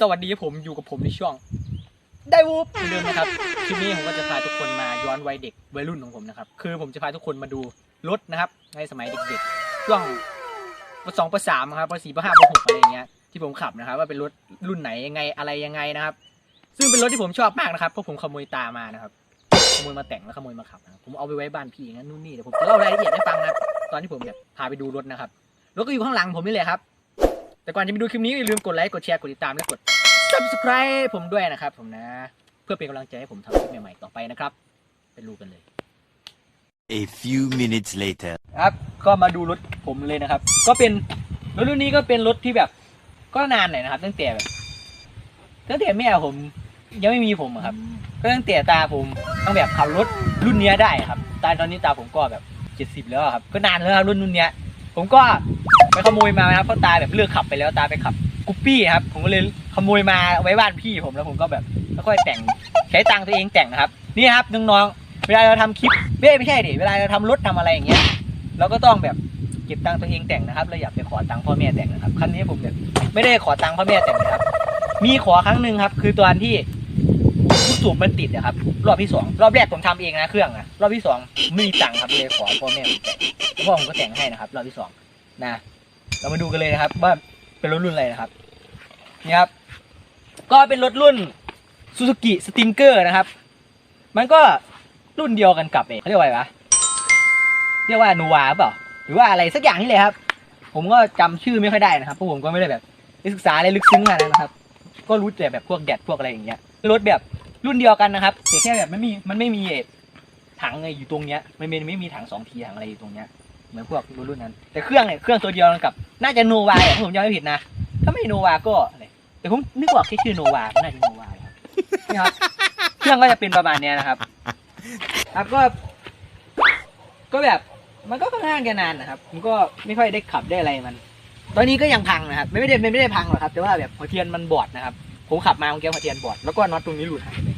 สวัสดีผมอยู่กับผมในช่วง ได้วูบเดิมนะครับคลิปนี้ผมก็จะพาทุกคนมาย้อนวัยเด็กวัยรุ่นของผมนะครับคือผมจะพาทุกคนมาดูรถนะครับ ในสมัยเด็กๆช่วงปสองปสามครับปสี่ปห้าปหกอะไรอย่างเงี้ยที่ผมขับนะครับ ว่าเป็นรถรุ่นไหนยังไงอะไรยังไงนะครับ ซึ่งเป็นรถที่ผมชอบมากนะครับเพราะผมขโมยตามานะครับขโมยมาแต่งแล้วขโมยมาขับนะผมเอาไปไว้บ้านพี่งั้นนู่นนี่เดี๋ยวผมจะเล่ารายละเอียดให้ฟังนะตอนที่ผมแบบพาไปดูรถนะครับรถก็อยู่ข้างหลังผมนี่แหละครับแต่ก่อนจะไปดูคลิปนี้อย่าลืมกดไลค์ กดแชร์ กดติดตาม และกด subscribe ผมด้วยนะครับผมนะ เพื่อเป็นกำลังใจให้ผมทำคลิปใหม่ๆต่อไปนะครับไปดูกันเลย A few minutes later. ครับ ก็มาดูรถผมเลยนะครับ ก็เป็นรถรุ่นนี้ก็เป็นรถที่แบบก็นานหน่อยนะครับ ตั้งแต่แบบตั้งแต่แม่ผมยังไม่มีผมอะครับ ก็ตั้งแต่ตาผมต้องแบบขับรถรุ่นเนี้ยได้ครับตาตอนนี้ตาผมก็แบบเจ็ดสิบ70แล้วอะครับ ก็นานแล้วครับรุ่นรุ่นเนี้ย ผมก็ไปขโมยมานะครับเพราะตาแบบเลิกขับไปแล้วตาไปขับ กุปปี้ครับ ผมก็เลยขโมยมาไว้บ้านพี่ผมแล้วผมก็แบบค่อยๆแต่งใช้ตังค์ตัวเองแต่งนะครับ นี่ครับน้องๆเวลาเราทำคลิปไม่ไม่ใช่ดิเวลาเราทำรถทำอะไรอย่างเงี้ยเราก็ต้องแบบเก็บตังค์ตัวเองแต่งนะครับเราอย่าไปขอตังค์พ่อแม่แต่งนะครับคันนี้ผมแบบไม่ได้ขอตังค์พ่อแม่แต่งนะครับ มีขอครั้งหนึ่งครับ คือตอนที่ลูกสูบมันติดนะครับ รอบที่สองรอบแรกผมทำเองนะเครื่องนะรอบที่สองไม่มีตังค์ครับเลยขอพ่อแม่ผมแต่งพ่อผมก็แต่งให้นะครับ รอบที่สองนะ เรามาดูกันเลยนะครับว่า เป็นรถรุ่นอะไรนะครับนี่ครับ ก็เป็นรถรุ่นซูซูกิสติงเกอร์นะครับ มันก็รุ่นเดียวกันกับเองเขาเรียกว่าอะไรวะเรียกว่านูวาเปล่าหรือว่าอะไรสักอย่างนี่เลยครับ ผมก็จำชื่อไม่ค่อยได้นะครับเพราะผมก็ไม่ได้แบบได้ศึกษาอะไรลึกซึ้งขนาดนั้นนะครับ ก็รู้แต่แบบพวกแดดพวกอะไรอย่างเงี้ยรถแบบรุ่นเดียวกันนะครับแต่แค่แบบไม่มีมันไม่มีเอ่อถังไงอยู่ตรงเนี้ยมันไม่ไม่มีถังสองทีถังอะไรอยู่ตรงเนี้ย เหมือนพวกรุ่นนั้น แต่เครื่องเนี่ยเครื่องตัวเดียวกับ น่าจะโนวาผมจำไม่ผิดนะถ้าไม่โนวาก็แต่ผมนึกว่าแค่ชื่อโนวาน่าจะโนวาครับนี่ครับ เครื่องก็จะเป็นประมาณนี้นะครับครับก็ ก็แบบมันก็ค่อนข้างจะนานนะครับผมก็ไม่ค่อยได้ขับได้อะไรมัน ตอนนี้ก็ยังพังนะครับไม่ได้ไม่ได้พังหรอกครับ แต่ว่าแบบหัวเทียนมันบอดนะครับ ผมขับมาเมื่อกี้หัวเทียนบอดแล้วก็น็อตตรงนี้หลุดหายไป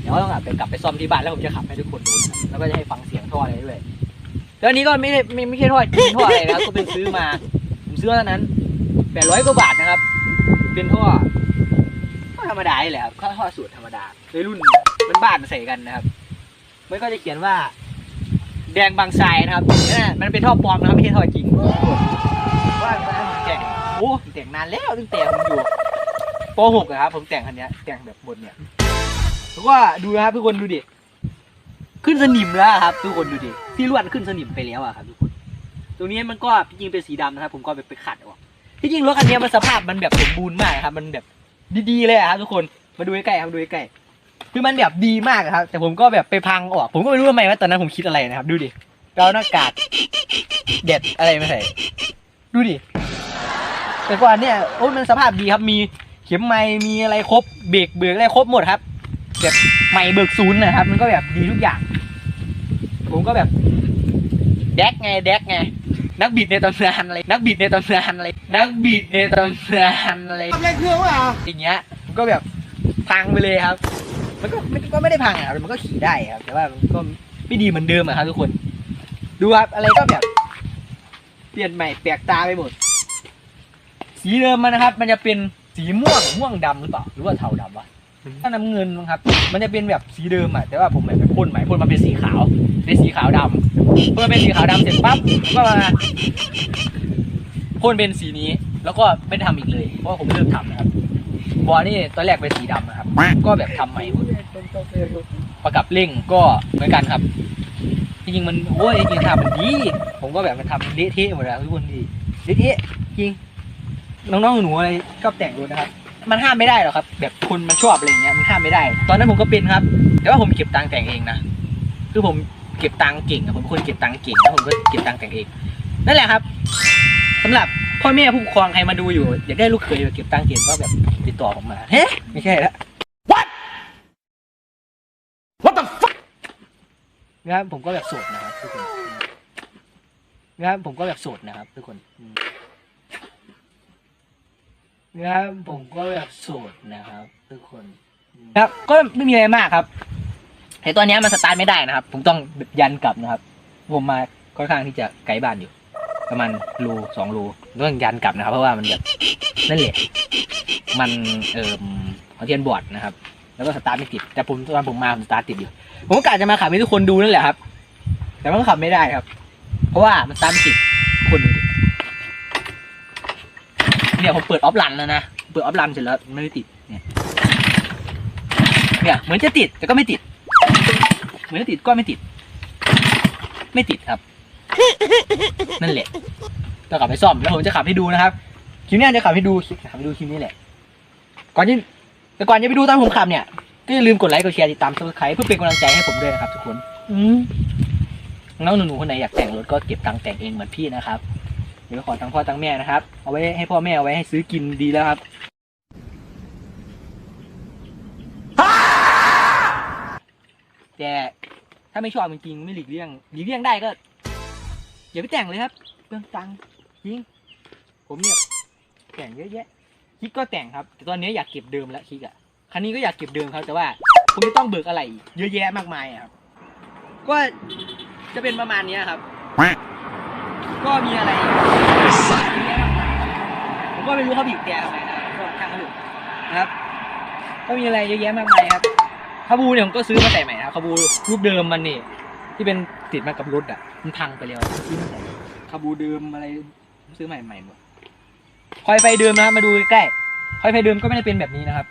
เดี๋ยวต้องกลับไปกลับไปซ่อมที่บ้านแล้วผมจะขับให้ทุกคนดู แล้วก็จะให้ฟังเสียงท่ออะไรด้วย แล้วอันนี้ก็ไม่ได้ไม่ไม่ใช่ท่อจริงท่ออะไรนะครับก็เป็นซื้อมา ผมซื้อมาตอนนั้นแปดร้อยกว่าบาทนะครับ เป็นท่อท่อธรรมดานี่แหละครับท่อสูตรธรรมดาในรุ่นมันบ้านใส่กันนะครับ มันก็จะเขียนว่า แดงบางทรายนะครับนั่นนะมันเป็นท่อปลอมนะครับไม่ใช่ท่อจริงว่าผมแต่งโอ้ผมแต่งนานแล้วตั้งแต่ผมอยู่ป .6 อะครับผมแต่งคันเนี้ยแต่งแบบบนเนี่ยแล้วก็ดูนะครับทุกคนดูดิ ขึ้นสนิมแล้วครับทุกคนดูดิที่ลวดขึ้นสนิมไปแล้วอะครับทุกคน ตรงนี้มันก็จริงๆเป็นสีดำนะครับ ผมก็ไปไปขัดออกที่จริงรถคันนี้มันสภาพมันแบบสมบูรณ์มากครับ มันแบบดีๆเลยอะครับทุกคนมาดูใกล้ๆครับดูใกล้ๆคือมันแบบดีมากอะครับ แต่ผมก็แบบไปพังออก ผมก็ไม่รู้ทำไมว่าตอนนั้นผมคิดอะไรนะครับ ดูดิเราหน้ากากเด็ดอะไรไมาใส่ดูดิแต่ก่อนเนี่ยโอ้มันสภาพดีครับมีเข็มไม้มีอะไรครบเบรกเบรกอะไรครบหมดครับ แบบใหม่เบิกศูนย์นะครับ มันก็แบบดีทุกอย่าง ผมก็แบบแดกไงแดกไงนักบิดในตำนานอะไรนักบิดในตำนานอะไรนักบิดในตำนานอะไรทำอะไรเครื่องวะอย่างเงี้ยมันก็แบบพังไปเลยครับ มันก็มันก็ไม่ได้พังอะครับมันก็ขี่ได้ครับ แต่ว่ามันก็ไม่ดีเหมือนเดิมอะครับทุกคน ดูครับอะไรก็แบบ เปลี่ยนใหม่แปลกตาไปหมด สีเดิมมันนะครับ มันจะเป็นสีม่วงม่วงดำหรือเปล่าหรือว่าเทาดำวะ ถ้าน้ำเงินครับ มันจะเป็นแบบสีเดิมอะแต่ว่าผมแบบไปพ่นใหม่พ่นมาเป็นสีขาว เป็นสีขาวดำพ่นมาเป็นสีขาวดำเสร็จปั๊บก็มาพ่นเป็นสีนี้ แล้วก็ไม่ทำอีกเลย เพราะว่าผมเลิกทำนะครับบอนี่ตอนแรกเป็นสีดำนะครับ ก็แบบทำใหม่หมดประกับเร่งก็เหมือนกันครับ จริงๆมันโอ้ยจริงทำมันดี ผมก็แบบมันทำเละเทะหมดแล้วทุกคนดีเละเทะจริงน้องๆหนูอะไรชอบแต่งรถนะครับ มันห้ามไม่ได้หรอกครับ แบบคนมันชอบอะไรอย่างเงี้ยมันห้ามไม่ได้ ตอนนั้นผมก็เป็นครับ แต่ว่าผมเก็บตังค์แต่งเองนะคือผมเก็บตังค์เก่งอะผมเป็นคนเก็บตังค์เก่งแล้วผมก็เก็บตังค์แต่งเองนั่นแหละครับสำหรับพ่อแม่ผู้ปกครองใครมาดูอยู่อยากได้ลูกเขยแบบเก็บตังค์เก่งก็แบบติดต่อผมมาเฮ้ไม่ใช่ละ What the fuck นะครับผมก็แบบโสดนะครับทุกคนนะครับผมก็แบบโสดนะครับทุกคน นะผมก็แบบโสดนะครับ ทุกคนครับก็ไม่มีอะไรมากครับแต่ตอนนี้มันสตาร์ทไม่ได้นะครับ ผมต้องยันกลับนะครับ ผมมาค่อนข้างที่จะไกลบ้านอยู่ ประมาณโลสองโลต้องยันกลับนะครับ เพราะว่ามันแบบนั่นแหละมันเอ่อหัวเทียนบอดนะครับ แล้วก็สตาร์ทไม่ติด แต่ผมตอนผมมาผมสตาร์ทติดอยู่ ผมก็กะจะมาขับให้ทุกคนดูนั่นแหละครับ แต่มันก็ขับไม่ได้ครับ เพราะว่ามันสตาร์ทไม่ติดคนดูดิ เนี่ยผมเปิดออฟรันแล้วนะ เปิดออฟรันเสร็จแล้วมันไม่ติด เนี่ย เนี่ยเหมือนจะติดแต่ก็ไม่ติด เหมือนจะติดก็ไม่ติด ไม่ติดครับ นั่นแหละต้องกลับไปซ่อมแล้วผมจะขับให้ดูนะครับคลิปเนี้ยจะขับให้ดูคลิปขับให้ดูคลิปนี้แหละ ก่อนที่แต่ก่อนจะไปดูตอนผมขับเนี่ยก็อย่าลืมกดไลค์กดแชร์ติดตาม subscribe เพื่อเป็นกำลังใจให้ผมด้วยนะครับทุกคนอืมน้องหนูๆคนไหนอยากแต่งรถก็เก็บตังค์แต่งเองเหมือนพี่นะครับ เดี๋ยวขอตังค์พ่อตังค์แม่นะครับ เอาไว้ให้พ่อแม่เอาไว้ให้ซื้อกินดีแล้วครับ แต่ถ้าไม่ชอบจริงๆไม่หลีกเลี่ยงหลีกเลี่ยงได้ก็อย่าไปแต่งเลยครับเปลืองตังค์จริง ผมเนี่ยแต่งเยอะแยะคิกก็แต่งครับ แต่ตอนนี้อยากเก็บเดิมแล้วคิกอะคันนี้ก็อยากเก็บเดิมครับแต่ว่าผมไม่ต้องเบิกอะไรอีกเยอะแยะมากมายอะครับ ก็จะเป็นประมาณนี้ครับ ก็มีอะไรเยอะแยะมากมายผมก็ไม่รู้เขาบีบแต่ทำไมนะครับก็ช่างเขาเถอะนะครับ ก็มีอะไรเยอะแยะมากมายครับคาบูเนี่ยผมก็ซื้อมาใส่ใหม่นะคาบูรูปเดิมมันนี่ที่เป็นติดมากับรถอะมันพังไปแล้วซื้อมาใส่คาบูเดิมอะไรซื้อใหม่ใหม่หมดคอยไฟเดิมนะครับมาดูใกล้ๆคอยไฟเดิมก็ไม่ได้เป็นแบบนี้นะครับ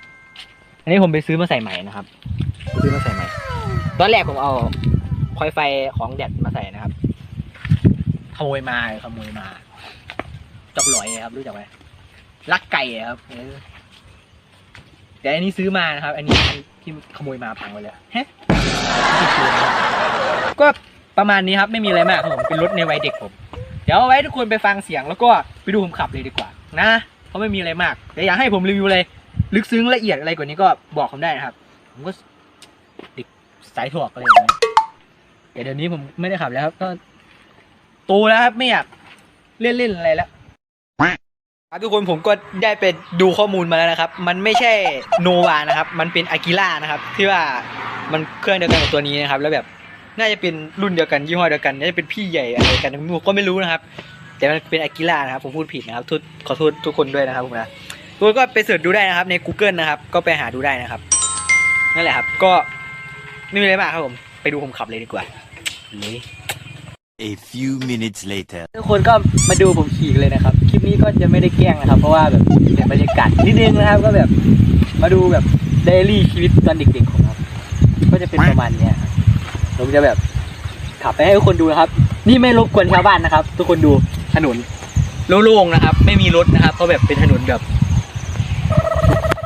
อันนี้ผมไปซื้อมาใส่ใหม่นะครับ ซื้อมาใส่ใหม่ ตอนแรกผมเอาคอยไฟของแดดมาใส่นะครับ ขโมยมาขโมยมาจอกหลอยครับรู้จักไหมลักไก่ครับแต่อันนี้ซื้อมานะครับ อันนี้ที่ขโมยมาพังไปเลยฮะก็ประมาณนี้ครับไม่มีอะไรมากครับผมเป็นรถในวัยเด็กผม เดี๋ยวเอาไว้ทุกคนไปฟังเสียงแล้วก็ไปดูผมขับเลยดีกว่า นะเพราะไม่มีอะไรมากแต่อยากให้ผมรีวิวอะไรลึกซึ้งละเอียดอะไรกว่านี้ก็บอกผมได้นะครับ ผมก็เด็กสายถอกอะไรอย่างเงี้ยแต่เดี๋ยวนี้ผมไม่ได้ขับแล้วครับก็ โตแล้วครับไม่อยากเล่นเล่นๆอะไรแล้วครับทุกคนผมก็ได้ไปดูข้อมูลมาแล้วนะครับ มันไม่ใช่โนวานะครับ มันเป็นอากิล่านะครับ ที่ว่ามันเครื่องเดียวกันกับตัวนี้นะครับ แล้วแบบน่าจะเป็นรุ่นเดียวกันยี่ห้อเดียวกันน่าจะเป็นพี่ใหญ่อะไรกันผมก็ไม่รู้นะครับ แต่มันเป็นอากิล่านะครับ ผมพูดผิดนะครับทุกขอโทษทุกคนด้วยนะครับผมนะทุกคนก็ไปเสิร์ชดูได้นะครับใน Google นะครับ ก็ไปหาดูได้นะครับนั่นแหละครับ ก็ไม่มีอะไรมากครับผม ไปดูผมขับเลยดีกว่าเลย A few minutes later. ทุกคนก็มาดูผมขี่กันเลยนะครับ คลิปนี้ก็จะไม่ได้แกล้งนะครับ เพราะว่าแบบเป็นบรรยากาศนิดนึงนะครับ ก็แบบมาดูแบบเดลี่ชีวิตตอนเด็กๆของเราก็จะเป็นประมาณเนี้ยครับผมจะแบบขับไปให้ทุกคนดูนะครับ นี่ไม่รบกวนชาวบ้านนะครับ ทุกคนดูถนนโล่งๆนะครับ ไม่มีรถนะครับเพราะแบบเป็นถนนแบบ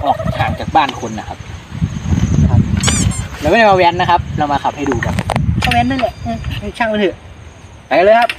ออกห่างจากบ้านคนนะครับนะครับเราไม่ได้มาแว้นนะครับ เรามาขับให้ดูกันก็แว้นนั่นแหละเออช่างมันเถอะ ไปเลยครับ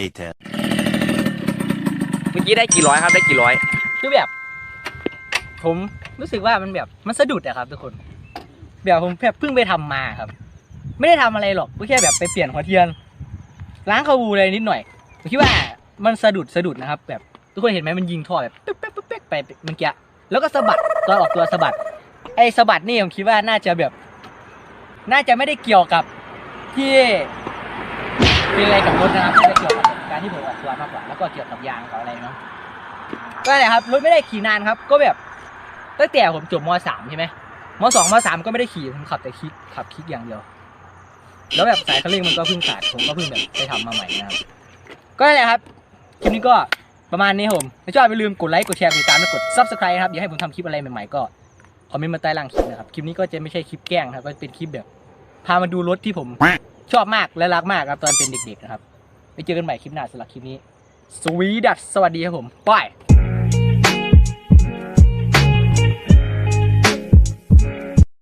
later. เมื่อกี้ได้กี่ร้อยครับได้กี่ร้อย คือแบบ ผมรู้สึกว่ามันแบบมันสะดุดอะครับทุกคน แบบผมแบบเพิ่งไปทำมาครับ ไม่ได้ทำอะไรหรอกก็แค่แบบไปเปลี่ยนหัวเทียน ล้างคาบูอะไรนิดหน่อยผมคิดว่ามันสะดุดสะดุดนะครับ แบบทุกคนเห็นไหมมันยิงท่อแบบเป๊กเป๊กเป๊กเป๊กไปเมื่อกี้แล้วก็สะบัดตอนออกตัวสะบัดไอ้สะบัดนี่ผมคิดว่าน่าจะแบบ น่าจะไม่ได้เกี่ยวกับที่ เป็นอะไรกับรถนะครับน่าจะเกี่ยวกับการที่ผมออกตัวมากกว่าแล้วก็เกี่ยวกับยางกับอะไรเนาะก็อะไรครับรถไม่ได้ขี่นานครับ ก็แบบตั้งแต่ผมจบมสามใช่ไหมมสองมสามก็ไม่ได้ขี่ผมขับแต่คิดขับคิดอย่างเดียว แล้วแบบสายคันเร่งมันก็เพิ่งขาดผมก็เพิ่งแบบไปทำมาใหม่นะครับ ก็นั่นแหละครับคลิปนี้ก็ประมาณนี้ผมถ้าชอบอย่าลืมกดไลค์กดแชร์กดติดตามและกด subscribe นะครับอยากให้ผมทำคลิปอะไรใหม่ๆก็คอมเมนต์มาใต้ล่างคลิปนะครับคลิปนี้ก็จะไม่ใช่คลิปแกล้งนะครับก็เป็นคลิปแบบพามาดูรถที่ผม ชอบมากและรักมากครับตอนเป็นเด็กๆนะครับไปเจอกันใหม่คลิปหน้าสำหรับคลิปนี้ สวีดัสสวัสดีครับผมบาย